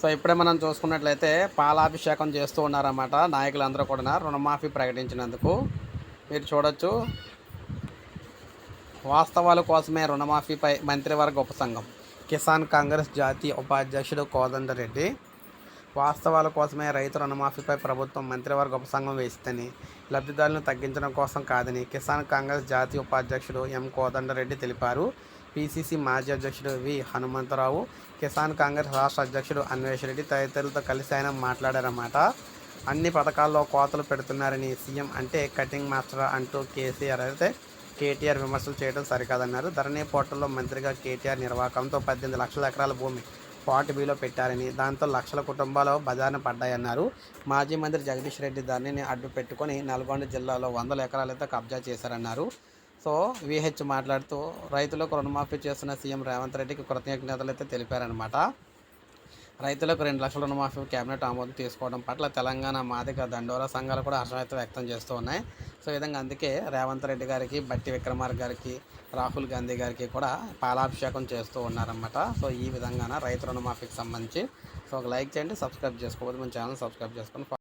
So ఇప్పుడే మనం చూసుకున్నట్లయితే పాలాభిషేకం చేస్తూ ఉన్నారన్నమాట నాయకులందరూ కూడా రుణమాఫీ ప్రకటించినందుకు మీరు చూడొచ్చు. వాస్తవాల కోసమే రుణమాఫీపై మంత్రివర్గ ఉపసంఘం కిసాన్ కాంగ్రెస్ జాతీయ ఉపాధ్యక్షుడు కోదండరెడ్డి వాస్తవాల కోసమే రైతు రుణమాఫీపై ప్రభుత్వం మంత్రివర్గ ఉపసంఘం వేసిందని లబ్ధిదారులను తగ్గించడం కోసం కాదని కిసాన్ కాంగ్రెస్ జాతీయ ఉపాధ్యక్షుడు ఎం కోదండరెడ్డి తెలిపారు. పిసిసి మాజీ అధ్యక్షుడు వి. హనుమంతరావు కిసాన్ కాంగ్రెస్ రాష్ట్ర అధ్యక్షుడు అన్వేష్ రెడ్డి తదితరులతో కలిసి ఆయన మాట్లాడారన్నమాట. అన్ని పథకాల్లో కోతలు పెడుతున్నారని సీఎం అంటే కటింగ్ మాస్టర్ అంటూ కేసీఆర్ అయితే కేటీఆర్ విమర్శలు చేయడం సరికాదన్నారు. ధరణి పోర్టల్లో మంత్రిగా కేటీఆర్ నిర్వాహకంతో పద్దెనిమిది లక్షల ఎకరాల భూమి పాటు బీలో పెట్టారని దాంతో లక్షల కుటుంబాలు బజారున పడ్డాయన్నారు. మాజీ మంత్రి జగదీష్ రెడ్డి దానిని అడ్డు పెట్టుకొని నల్గొండ జిల్లాలో వందల ఎకరాలైతే కబ్జా చేశారన్నారు. సో విహెచ్ మాట్లాడుతూ రైతులకు రుణమాఫీ చేస్తున్న సీఎం రేవంత్ రెడ్డికి కృతజ్ఞతలు అయితే తెలిపారనమాట రైతులకు రెండు లక్షల రుణమాఫీ కేబినెట్ ఆమోదం తీసుకోవడం పట్ల తెలంగాణ మాదిగ దండోరా సంఘాలు కూడా హర్షం అయితే వ్యక్తం చేస్తూ ఉన్నాయి. సో ఈ విధంగా అందుకే రేవంత్ రెడ్డి గారికి బట్టి విక్రమార్క గారికి రాహుల్ గాంధీ గారికి కూడా పాలాభిషేకం చేస్తూ ఉన్నారన్నమాట. సో ఈ విధంగా రైతు రుణమాఫీకి సంబంధించి సో ఒక లైక్ చేయండి సబ్స్క్రైబ్ చేసుకోవద్దు మన ఛానల్ సబ్స్క్రైబ్ చేసుకొని